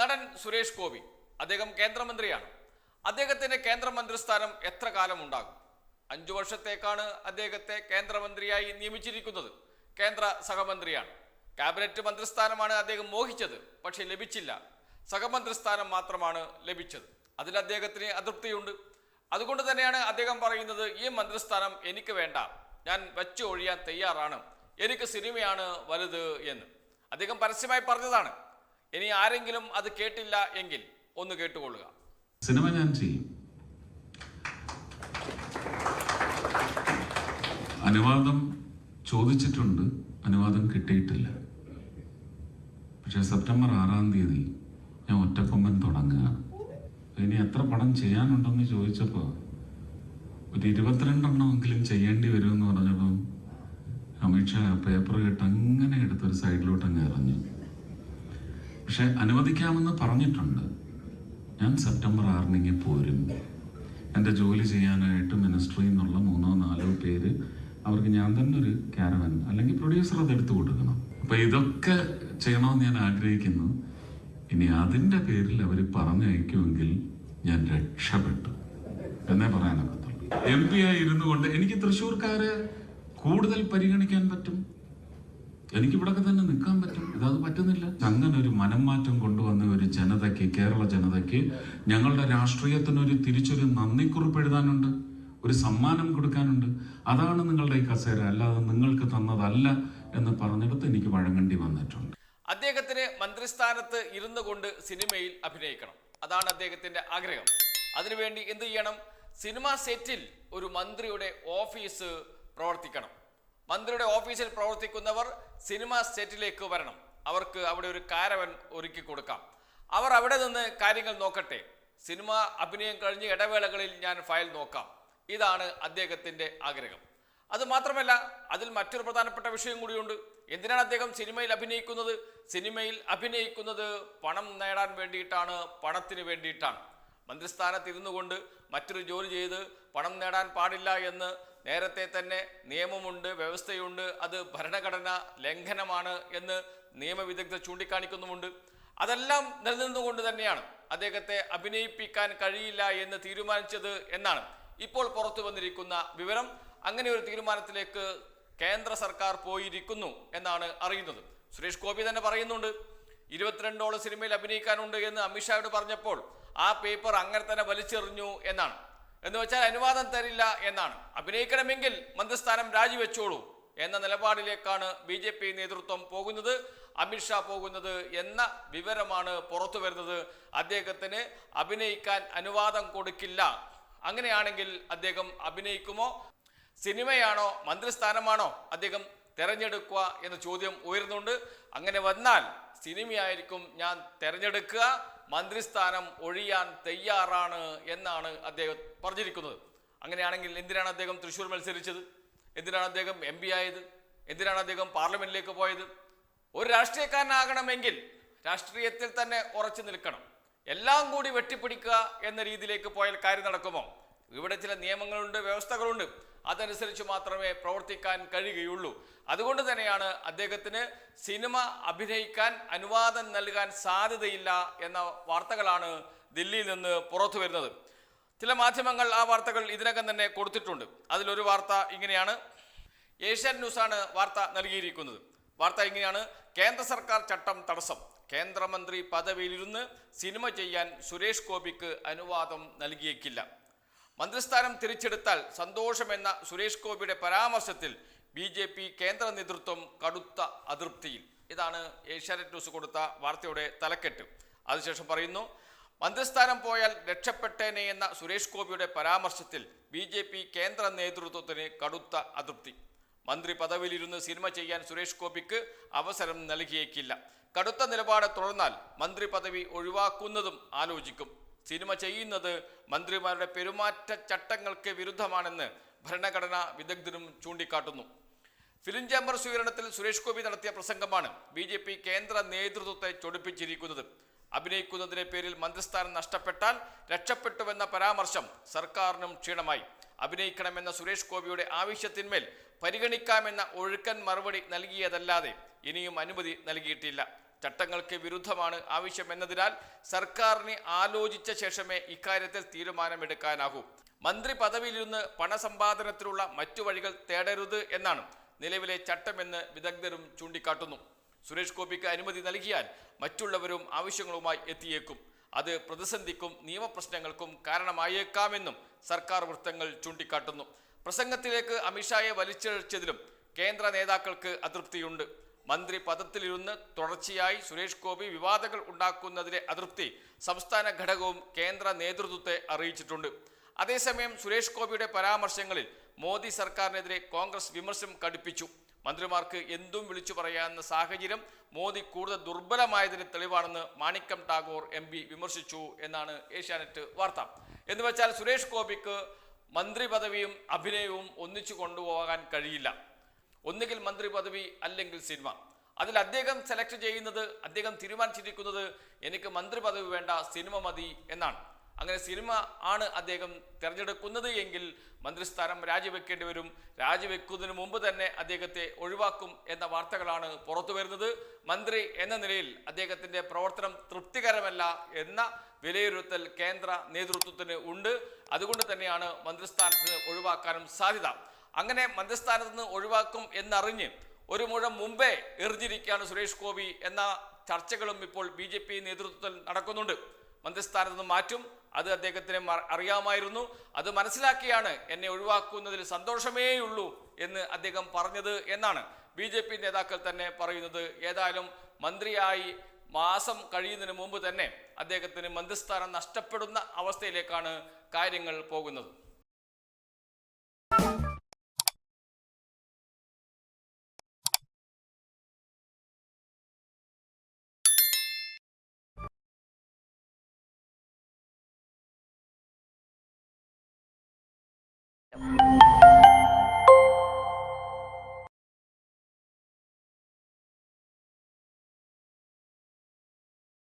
നടൻ സുരേഷ് ഗോപി അദ്ദേഹം കേന്ദ്രമന്ത്രിയാണ്. അദ്ദേഹത്തിന്റെ കേന്ദ്രമന്ത്രിസ്ഥാനം എത്ര കാലം ഉണ്ടാകും അഞ്ചു വർഷത്തേക്കാണ് അദ്ദേഹത്തെ കേന്ദ്രമന്ത്രിയായി നിയമിച്ചിരിക്കുന്നത്. കേന്ദ്ര സഹമന്ത്രിയാണ്. ക്യാബിനറ്റ് മന്ത്രിസ്ഥാനമാണ് അദ്ദേഹം മോഹിച്ചത് പക്ഷേ ലഭിച്ചില്ല. സഹമന്ത്രിസ്ഥാനം മാത്രമാണ് ലഭിച്ചത്. അതിൽ അദ്ദേഹത്തിന് അതൃപ്തിയുണ്ട്. അതുകൊണ്ട് തന്നെയാണ് അദ്ദേഹം പറയുന്നത് ഈ മന്ത്രിസ്ഥാനം എനിക്ക് വേണ്ട. ഞാൻ വെച്ചു ഒഴിയാൻ തയ്യാറാണ്. എനിക്ക് സിനിമയാണ് വലുത് എന്ന്. അദ്ദേഹം പരസ്യമായി പറഞ്ഞതാണ് ഇനി ആരെങ്കിലും അത് കേട്ടില്ല എങ്കിൽ ഒന്ന് കേട്ടുകൊള്ളുക. സിനിമ ഞാൻ ചെയ്യും. അനുവാദം ചോദിച്ചിട്ടുണ്ട്. അനുവാദം കിട്ടിയിട്ടില്ല. പക്ഷെ സെപ്റ്റംബർ ആറാം തീയതി ഞാൻ ഒറ്റക്കൊമ്പൻ തുടങ്ങുകയാണ്. ഇനി എത്ര പടം ചെയ്യാനുണ്ടെന്ന് ചോദിച്ചപ്പോൾ ഒരു ഇരുപത്തിരണ്ടെണ്ണമെങ്കിലും ചെയ്യേണ്ടി വരുമെന്ന് പറഞ്ഞപ്പം അമിത്ഷാ പേപ്പർ കേട്ട് അങ്ങനെ എടുത്തൊരു സൈഡിലോട്ട് അങ്ങ് എറിഞ്ഞു. പക്ഷെ അനുവദിക്കാമെന്ന് പറഞ്ഞിട്ടുണ്ട്. ഞാൻ സെപ്റ്റംബർ ആറിനെങ്കിൽ പോരും. എന്റെ ജോലി ചെയ്യാനായിട്ട് മിനിസ്ട്രി എന്നുള്ള മൂന്നോ നാലോ പേര് അവർക്ക് ഞാൻ തന്നെ ഒരു ക്യാരവൻ അല്ലെങ്കിൽ പ്രൊഡ്യൂസർ അത് എടുത്തു കൊടുക്കണം. അപ്പം ഇതൊക്കെ ചെയ്യണമെന്ന് ഞാൻ ആഗ്രഹിക്കുന്നു. ഇനി അതിന്റെ പേരിൽ അവർ പറഞ്ഞയക്കുമെങ്കിൽ ഞാൻ രക്ഷപ്പെട്ടു എന്നേ പറയാനൊക്കത്തുള്ളൂ. എം പി ആയി ഇരുന്നു കൊണ്ട് എനിക്ക് തൃശ്ശൂർക്കാരെ കൂടുതൽ പരിഗണിക്കാൻ പറ്റും? എനിക്ക് ഇവിടൊക്കെ തന്നെ നിൽക്കാൻ പറ്റും. ഇതത് പറ്റുന്നില്ല. അങ്ങനെ ഒരു മനം മാറ്റം കൊണ്ടുവന്ന ഒരു ജനതയ്ക്ക് കേരള ജനതയ്ക്ക് ഞങ്ങളുടെ രാഷ്ട്രീയത്തിന് ഒരു തിരിച്ചൊരു നന്ദിക്കുറിപ്പ് എഴുതാനുണ്ട് ഒരു സമ്മാനം കൊടുക്കാനുണ്ട്. അതാണ് നിങ്ങളുടെ ഈ കസേര. അല്ലാതെ നിങ്ങൾക്ക് തന്നതല്ല എന്ന് പറഞ്ഞിടത്ത് എനിക്ക് വഴങ്ങേണ്ടി വന്നിട്ടുണ്ട്. അദ്ദേഹത്തിന് മന്ത്രിസ്ഥാനത്ത് ഇരുന്നു കൊണ്ട് സിനിമയിൽ അഭിനയിക്കണം. അതാണ് അദ്ദേഹത്തിന്റെ ആഗ്രഹം. അതിനുവേണ്ടി എന്ത് ചെയ്യണം? സിനിമാ സെറ്റിൽ ഒരു മന്ത്രിയുടെ ഓഫീസ് പ്രവർത്തിക്കണം. മന്ത്രിയുടെ ഓഫീസിൽ പ്രവർത്തിക്കുന്നവർ സിനിമാ സെറ്റിലേക്ക് വരണം. അവർക്ക് അവിടെ ഒരു കാരവൻ ഒരുക്കി കൊടുക്കാം. അവർ അവിടെ നിന്ന് കാര്യങ്ങൾ നോക്കട്ടെ. സിനിമ അഭിനയം കഴിഞ്ഞ് ഇടവേളകളിൽ ഞാൻ ഫയൽ നോക്കാം. ഇതാണ് അദ്ദേഹത്തിന്റെ ആഗ്രഹം. അത് മാത്രമല്ല അതിൽ മറ്റൊരു പ്രധാനപ്പെട്ട വിഷയം കൂടിയുണ്ട്. എന്തിനാണ് അദ്ദേഹം സിനിമയിൽ അഭിനയിക്കുന്നത്? സിനിമയിൽ അഭിനയിക്കുന്നത് പണം നേടാൻ വേണ്ടിയിട്ടാണ് പണത്തിന് വേണ്ടിയിട്ടാണ്. മന്ത്രിസ്ഥാനത്ത് ഇരുന്നു കൊണ്ട് മറ്റൊരു ജോലി ചെയ്ത് പണം നേടാൻ പാടില്ല എന്ന് നേരത്തെ തന്നെ നിയമമുണ്ട് വ്യവസ്ഥയുണ്ട് അത് ഭരണഘടന ലംഘനമാണ് എന്ന് നിയമവിദഗ്ധർ ചൂണ്ടിക്കാണിക്കുന്നുമുണ്ട്. അതെല്ലാം നിലനിന്നുകൊണ്ട് തന്നെയാണ് അദ്ദേഹത്തെ അഭിനയിപ്പിക്കാൻ കഴിയില്ല എന്ന് തീരുമാനിച്ചത് എന്നാണ് ഇപ്പോൾ പുറത്തു വന്നിരിക്കുന്ന വിവരം. അങ്ങനെ ഒരു തീരുമാനത്തിലേക്ക് കേന്ദ്ര സർക്കാർ പോയിരിക്കുന്നു എന്നാണ് അറിയുന്നത്. സുരേഷ് ഗോപി തന്നെ പറയുന്നുണ്ട് ഇരുപത്തിരണ്ടോളം സിനിമയിൽ അഭിനയിക്കാനുണ്ട് എന്ന് അമിത്ഷായോട് പറഞ്ഞപ്പോൾ ആ പേപ്പർ അങ്ങനെ തന്നെ വലിച്ചെറിഞ്ഞു എന്നാണ്. എന്ന് വെച്ചാൽ അനുവാദം തരില്ല എന്നാണ്. അഭിനയിക്കണമെങ്കിൽ മന്ത്രിസ്ഥാനം രാജിവെച്ചോളൂ എന്ന നിലപാടിലേക്കാണ് ബി ജെ പി നേതൃത്വം പോകുന്നത്. അമിത്ഷാ പോകുന്നത് എന്ന വിവരമാണ് പുറത്തു വരുന്നത്. അദ്ദേഹത്തിന് അഭിനയിക്കാൻ അനുവാദം കൊടുക്കില്ല. അങ്ങനെയാണെങ്കിൽ അദ്ദേഹം അഭിനയിക്കുമോ? സിനിമയാണോ? മന്ത്രിസ്ഥാനമാണോ? അദ്ദേഹം തെരഞ്ഞെടുക്കുക എന്ന ചോദ്യം ഉയർന്നുണ്ട്. അങ്ങനെ വന്നാൽ സിനിമയായിരിക്കും ഞാൻ തെരഞ്ഞെടുക്കുക. മന്ത്രിസ്ഥാനം ഒഴിയാൻ തയ്യാറാണ് എന്നാണ് അദ്ദേഹം പറഞ്ഞിരിക്കുന്നത്. അങ്ങനെയാണെങ്കിൽ എന്തിനാണ് അദ്ദേഹം തൃശ്ശൂർ മത്സരിച്ചത്? എന്തിനാണ് അദ്ദേഹം എം പി ആയത്? എന്തിനാണ് അദ്ദേഹം പാർലമെന്റിലേക്ക് പോയത്? ഒരു രാഷ്ട്രീയക്കാരനാകണമെങ്കിൽ രാഷ്ട്രീയത്തിൽ തന്നെ ഉറച്ചു നിൽക്കണം. എല്ലാം കൂടി വെട്ടിപ്പിടിക്കുക എന്ന രീതിയിലേക്ക് പോയാൽ കാര്യം നടക്കുമോ? ഇവിടെ ചില നിയമങ്ങളുണ്ട് വ്യവസ്ഥകളുണ്ട്. അതനുസരിച്ച് മാത്രമേ പ്രവർത്തിക്കാൻ കഴിയുകയുള്ളൂ. അതുകൊണ്ട് തന്നെയാണ് അദ്ദേഹത്തിന് സിനിമ അഭിനയിക്കാൻ അനുവാദം നൽകാൻ സാധ്യതയില്ല എന്ന വാർത്തകളാണ് ദില്ലിയിൽ നിന്ന് പുറത്തു വരുന്നത്. ചില മാധ്യമങ്ങൾ ആ വാർത്തകൾ ഇതിനകം തന്നെ കൊടുത്തിട്ടുണ്ട്. അതിലൊരു വാർത്ത ഇങ്ങനെയാണ്. ഏഷ്യൻ ന്യൂസാണ് വാർത്ത നൽകിയിരിക്കുന്നത്. വാർത്ത ഇങ്ങനെയാണ്. കേന്ദ്ര സർക്കാർ ചട്ടം തടസ്സം. കേന്ദ്രമന്ത്രി പദവിയിലിരുന്ന് സിനിമ ചെയ്യാൻ സുരേഷ് ഗോപിക്ക് അനുവാദം നൽകിയേക്കില്ല. മന്ത്രിസ്ഥാനം തിരിച്ചെടുത്താൽ സന്തോഷമെന്ന സുരേഷ് ഗോപിയുടെ പരാമർശത്തിൽ ബി ജെ പി കേന്ദ്ര നേതൃത്വം കടുത്ത അതൃപ്തിയിൽ. ഇതാണ് ഏഷ്യാനെറ്റ് ന്യൂസ് കൊടുത്ത വാർത്തയുടെ തലക്കെട്ട്. അതിനുശേഷം പറയുന്നു മന്ത്രിസ്ഥാനം പോയാൽ രക്ഷപ്പെട്ടേനെ എന്ന സുരേഷ് ഗോപിയുടെ പരാമർശത്തിൽ ബി ജെ പി കേന്ദ്ര നേതൃത്വത്തിന് കടുത്ത അതൃപ്തി. മന്ത്രി പദവിയിലിരുന്ന് സിനിമ ചെയ്യാൻ സുരേഷ് ഗോപിക്ക് അവസരം നൽകിയേക്കില്ല. കടുത്ത നിലപാട് തുടർന്നാൽ മന്ത്രി പദവി ഒഴിവാക്കുന്നതും ആലോചിക്കും. സിനിമ ചെയ്യുന്നത് മന്ത്രിമാരുടെ പെരുമാറ്റ ചട്ടങ്ങൾക്ക് വിരുദ്ധമാണെന്ന് ഭരണഘടനാ വിദഗ്ധരും ചൂണ്ടിക്കാട്ടുന്നു. ഫിലിം ചേംബർ സ്വീകരണത്തിൽ സുരേഷ് ഗോപി നടത്തിയ പ്രസംഗമാണ് ബി ജെ പി കേന്ദ്ര നേതൃത്വത്തെ ചൊടിപ്പിച്ചിരിക്കുന്നത്. അഭിനയിക്കുന്നതിന്റെ പേരിൽ മന്ത്രിസ്ഥാനം നഷ്ടപ്പെട്ടാൽ രക്ഷപ്പെട്ടുവെന്ന പരാമർശം സർക്കാരിനും ക്ഷീണമായി. അഭിനയിക്കണമെന്ന സുരേഷ് ഗോപിയുടെ ആവശ്യത്തിന്മേൽ പരിഗണിക്കാമെന്ന ഒഴുക്കൻ മറുപടി നൽകിയതല്ലാതെ ഇനിയും അനുമതി നൽകിയിട്ടില്ല. ചട്ടങ്ങൾക്ക് വിരുദ്ധമാണ് ആവശ്യമെന്നതിനാൽ സർക്കാരിനെ ആലോചിച്ച ശേഷമേ ഇക്കാര്യത്തിൽ തീരുമാനമെടുക്കാനാകൂ. മന്ത്രി പദവിയിലിരുന്ന് പണസമ്പാദനത്തിനുള്ള മറ്റു വഴികൾ തേടരുത് എന്നാണ് നിലവിലെ ചട്ടമെന്ന് വിദഗ്ധരും ചൂണ്ടിക്കാട്ടുന്നു. സുരേഷ് ഗോപിക്ക് അനുമതി നൽകിയാൽ മറ്റുള്ളവരും ആവശ്യങ്ങളുമായി എത്തിയേക്കും. അത് പ്രതിസന്ധിക്കും നിയമപ്രശ്നങ്ങൾക്കും കാരണമായേക്കാമെന്നും സർക്കാർ വൃത്തങ്ങൾ ചൂണ്ടിക്കാട്ടുന്നു. പ്രസംഗത്തിലേക്ക് അമിത്ഷായെ വലിച്ചിഴച്ചതിലും കേന്ദ്ര നേതാക്കൾക്ക് അതൃപ്തിയുണ്ട്. മന്ത്രി പദത്തിലിരുന്ന് തുടർച്ചയായി സുരേഷ് ഗോപി വിവാദങ്ങൾ ഉണ്ടാക്കുന്നതിലെ അതൃപ്തി സംസ്ഥാന ഘടകവും കേന്ദ്ര നേതൃത്വത്തെ അറിയിച്ചിട്ടുണ്ട്. അതേസമയം സുരേഷ് ഗോപിയുടെ പരാമർശങ്ങളിൽ മോദി സർക്കാരിനെതിരെ കോൺഗ്രസ് വിമർശനം കടുപ്പിച്ചു. മന്ത്രിമാർക്ക് എന്തും വിളിച്ചു പറയാവുന്ന സാഹചര്യം മോദി കൂടുതൽ ദുർബലമായതിന് തെളിവാണെന്ന് മാണിക്കം ടാഗോർ എം വിമർശിച്ചു എന്നാണ് ഏഷ്യാനെറ്റ് വാർത്ത. എന്ന് വെച്ചാൽ സുരേഷ് ഗോപിക്ക് മന്ത്രി പദവിയും അഭിനയവും ഒന്നിച്ചു കൊണ്ടുപോകാൻ കഴിയില്ല. ഒന്നുകിൽ മന്ത്രി പദവി അല്ലെങ്കിൽ സിനിമ. അതിൽ അദ്ദേഹം സെലക്ട് ചെയ്യുന്നത് അദ്ദേഹം തീരുമാനിച്ചിരിക്കുന്നത് എനിക്ക് മന്ത്രി പദവി വേണ്ട സിനിമ മതി എന്നാണ്. അങ്ങനെ സിനിമ ആണ് അദ്ദേഹം തിരഞ്ഞെടുക്കുന്നത് എങ്കിൽ മന്ത്രിസ്ഥാനം രാജിവെക്കേണ്ടി വരും. രാജിവെക്കുന്നതിന് മുമ്പ് തന്നെ അദ്ദേഹത്തെ ഒഴിവാക്കും എന്ന വാർത്തകളാണ് പുറത്തു വരുന്നത്. മന്ത്രി എന്ന നിലയിൽ അദ്ദേഹത്തിന്റെ പ്രവർത്തനം തൃപ്തികരമല്ല എന്ന വിലയിരുത്തൽ കേന്ദ്ര നേതൃത്വത്തിന് ഉണ്ട്. അതുകൊണ്ട് തന്നെയാണ് മന്ത്രിസ്ഥാനത്ത് ഒഴിവാക്കാനും സാധ്യത. അങ്ങനെ മന്ത്രിസ്ഥാനത്ത് നിന്ന് ഒഴിവാക്കും എന്നറിഞ്ഞ് ഒരു മുഴം മുമ്പേ എറിഞ്ഞിരിക്കുകയാണ് സുരേഷ് ഗോപി എന്ന ചർച്ചകളും ഇപ്പോൾ ബി ജെ പി നേതൃത്വത്തിൽ നടക്കുന്നുണ്ട്. മന്ത്രിസ്ഥാനത്ത് നിന്ന് മാറ്റും അത് അദ്ദേഹത്തിന് അറിയാമായിരുന്നു. അത് മനസ്സിലാക്കിയാണ് എന്നെ ഒഴിവാക്കുന്നതിൽ സന്തോഷമേയുള്ളൂ എന്ന് അദ്ദേഹം പറഞ്ഞത് എന്നാണ്. ബി ജെ പി നേതാക്കൾ തന്നെ പറയുന്നത്. ഏതായാലും മന്ത്രിയായി മാസം കഴിയുന്നതിന് മുമ്പ് തന്നെ അദ്ദേഹത്തിന് മന്ത്രിസ്ഥാനം നഷ്ടപ്പെടുന്ന അവസ്ഥയിലേക്കാണ് കാര്യങ്ങൾ പോകുന്നത്. you